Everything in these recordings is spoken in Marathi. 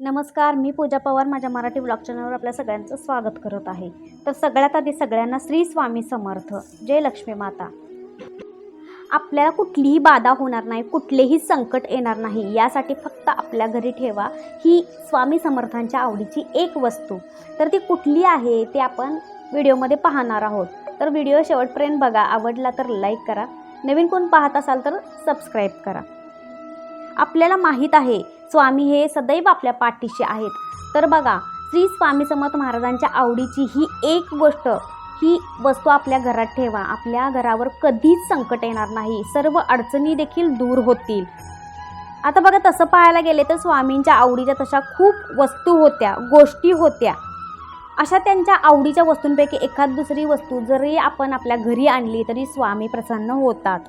नमस्कार मी पूजा पवार माझ्या मराठी ब्लॉग चॅनलवर आपल्या सगळ्यांचं स्वागत करत आहे. तर सगळ्यात आधी सगळ्यांना श्री स्वामी समर्थ. जय लक्ष्मी माता. आपल्याला कुठलीही बाधा होणार नाही कुठलेही संकट येणार नाही यासाठी फक्त आपल्या घरी ठेवा ही स्वामी समर्थांच्या आवडीची एक वस्तू. तर ती कुठली आहे ते आपण व्हिडिओमध्ये पाहणार आहोत. तर व्हिडिओ शेवटपर्यंत बघा आवडला तर लाईक करा. नवीन कोण पाहत असाल तर सबस्क्राईब करा. आपल्याला माहीत आहे स्वामी हे सदैव आपल्या पाठीशी आहेत. तर बघा श्री स्वामी समर्थ महाराजांच्या आवडीची ही एक गोष्ट ही वस्तू आपल्या घरात ठेवा. आपल्या घरावर कधीच संकट येणार नाही. सर्व अडचणी देखील दूर होतील. आता बघा तसं पाहायला गेले तर स्वामींच्या आवडीच्या तशा खूप वस्तू होत्या गोष्टी होत्या. अशा त्यांच्या आवडीच्या वस्तूंपैकी एखाद दुसरी वस्तू जरी आपण आपल्या घरी आणली तरी स्वामी प्रसन्न होतात.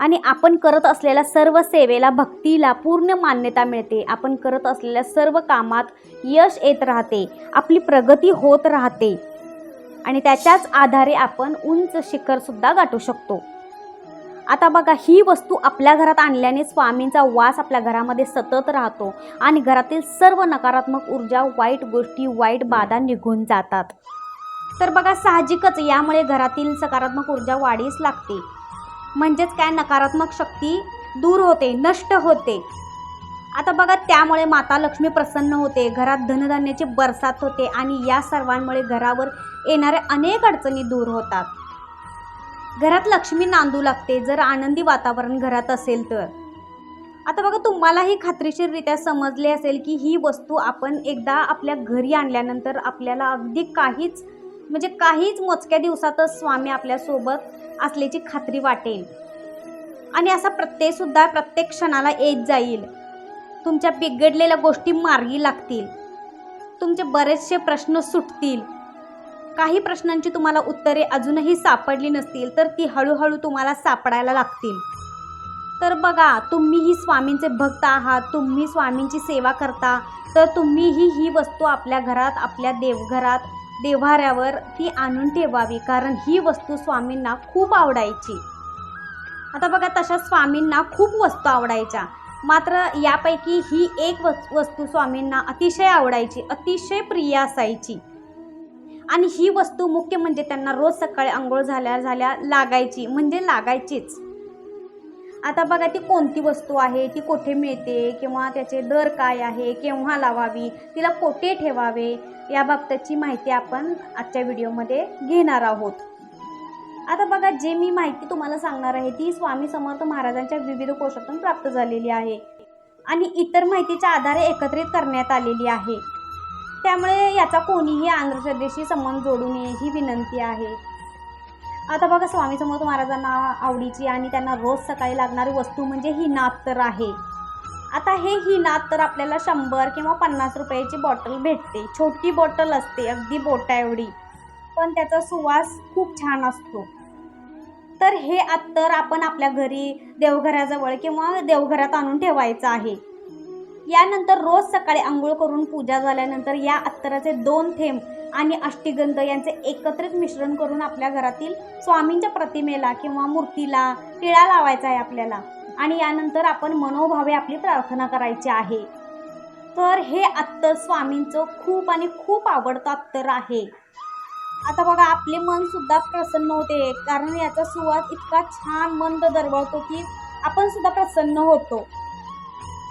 आणि आपण करत असलेल्या सर्व सेवेला भक्तीला पूर्ण मान्यता मिळते. आपण करत असलेल्या सर्व कामात यश येत राहते. आपली प्रगती होत राहते. आणि त्याच्याच आधारे आपण उंच शिखरसुद्धा गाठू शकतो. आता बघा ही वस्तू आपल्या घरात आणल्याने स्वामींचा वास आपल्या घरामध्ये सतत राहतो आणि घरातील सर्व नकारात्मक ऊर्जा वाईट गोष्टी वाईट बाधा निघून जातात. तर बघा साहजिकच यामुळे घरातील सकारात्मक ऊर्जा वाढीस लागते. म्हणजेच काय? नकारात्मक शक्ती दूर होते नष्ट होते. आता बघा त्यामुळे माता लक्ष्मी प्रसन्न होते घरात धनधान्याची बरसात होते आणि या सर्वांमुळे घरावर येणाऱ्या अनेक अडचणी दूर होतात. घरात लक्ष्मी नांदू लागते जर आनंदी वातावरण घरात असेल तर. आता बघा तुम्हालाही खात्रीशीररित्या समजले असेल की ही वस्तू आपण एकदा आपल्या घरी आणल्यानंतर आपल्याला अगदी काहीच म्हणजे काहीच मोजक्या दिवसातच स्वामी आपल्यासोबत असल्याची खात्री वाटेल. आणि असा प्रत्ययसुद्धा प्रत्येक क्षणाला येत जाईल. तुमच्या बिघडलेल्या गोष्टी मार्गी लागतील. तुमचे बरेचसे प्रश्न सुटतील. काही प्रश्नांची तुम्हाला उत्तरे अजूनही सापडली नसतील तर ती हळूहळू तुम्हाला सापडायला लागतील. तर बघा तुम्हीही स्वामींचे भक्त आहात तुम्ही स्वामींची सेवा करता तर तुम्हीही ही वस्तू आपल्या घरात आपल्या देवघरात देव्हाऱ्यावर ती आणून ठेवावी कारण ही वस्तू स्वामींना खूप आवडायची. आता बघा तशा स्वामींना खूप वस्तू आवडायच्या. मात्र यापैकी ही एक वस् वस्तू स्वामींना अतिशय आवडायची अतिशय प्रिय असायची. आणि ही वस्तू मुख्य म्हणजे त्यांना रोज सकाळी आंघोळ झाल्या झाल्या लागायची म्हणजे लागायचीच. आता बघा ती कोणती वस्तू आहे ती कोठे मिळते किंवा त्याचे दर काय आहे केव्हा लावावी तिला कोठे ठेवावे याबाबतची माहिती आपण आजच्या व्हिडिओमध्ये घेणार आहोत. आता बघा जे मी माहिती तुम्हाला सांगणार आहे ती स्वामी समर्थ महाराजांच्या विविध कोशातून प्राप्त झालेली आहे. आणि इतर माहितीच्या आधारे एकत्रित करण्यात आलेली आहे. त्यामुळे याचा कोणीही अंधश्रद्धेशी संबंध जोडू नये ही विनंती आहे. आता बघा स्वामी समर्थ महाराजांना आवडीची आणि त्यांना रोज सकाळी लागणारी वस्तू म्हणजे ही नात तर आहे. आता हे ही नात तर आपल्याला शंभर किंवा पन्नास रुपयाची बॉटल भेटते. छोटी बॉटल असते अगदी बोटा एवढी पण त्याचा सुवास खूप छान असतो. तर हे अत्तर आपण आपल्या घरी देवघराजवळ किंवा देवघरात आणून ठेवायचं आहे. यानंतर रोज सकाळी आंघोळ करून पूजा झाल्यानंतर या अत्तराचे दोन थेंब आणि अष्टीगंध यांचे एकत्रित मिश्रण करून आपल्या घरातील स्वामींच्या प्रतिमेला किंवा मूर्तीला टिळा लावायचा आहे आपल्याला. आणि यानंतर आपण मनोभावे आपली प्रार्थना करायची आहे. तर हे अत्तर स्वामींचं खूप आणि खूप आवडतं अत्तर आहे. आता बघा आपले मनसुद्धा प्रसन्न होते कारण याचा सुवास इतका छान मंद दरवळतो की आपण सुद्धा प्रसन्न होतो.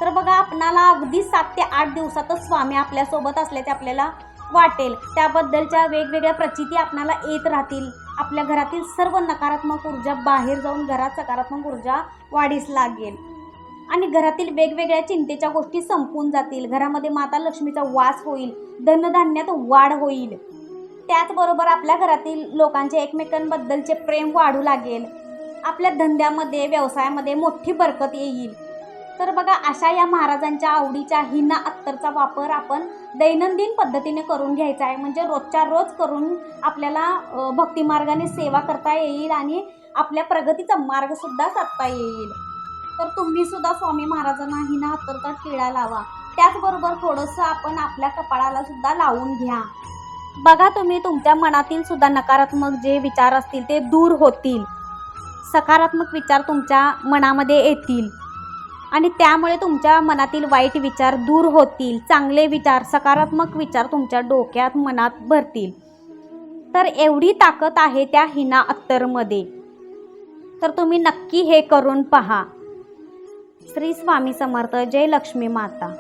तर बघा आपणाला अगदी सात ते आठ दिवसातच स्वामी आपल्यासोबत असल्याचे आपल्याला वाटेल. त्याबद्दलच्या वेगवेगळ्या प्रचिती आपणाला येत राहतील. आपल्या घरातील सर्व नकारात्मक ऊर्जा बाहेर जाऊन घरात सकारात्मक ऊर्जा वाढीस लागेल. आणि घरातील वेगवेगळ्या चिंतेच्या गोष्टी संपून जातील. घरामध्ये माता लक्ष्मीचा वास होईल. धनधान्यात वाढ होईल. त्याचबरोबर आपल्या घरातील लोकांचे एकमेकांबद्दलचे प्रेम वाढू लागेल. आपल्या धंद्यामध्ये व्यवसायामध्ये मोठी बरकत येईल. तर बघा अशा या महाराजांच्या आवडीच्या हिना अत्तरचा वापर आपण दैनंदिन पद्धतीने करून घ्यायचा आहे. म्हणजे रोजच्या रोज करून आपल्याला भक्तिमार्गाने सेवा करता येईल आणि आपल्या प्रगतीचा मार्गसुद्धा साधता येईल. तर तुम्हीसुद्धा स्वामी महाराजांना हिना अत्तरचा टिळा लावा. त्याचबरोबर थोडंसं आपण आपल्या कपाळाला सुद्धा लावून घ्या. बघा तुम्ही तुमच्या मनातील सुद्धा नकारात्मक जे विचार असतील ते दूर होतील. सकारात्मक विचार तुमच्या मनामध्ये येतील. आणि त्यामुळे तुमच्या मनातील वाईट विचार दूर होतील चांगले विचार सकारात्मक विचार तुमच्या डोक्यात मनात भरतील. तर एवढी ताकद आहे त्या हिना अत्तरमध्ये तर तुम्ही नक्की हे करून पहा. श्री स्वामी समर्थ जय लक्ष्मी माता.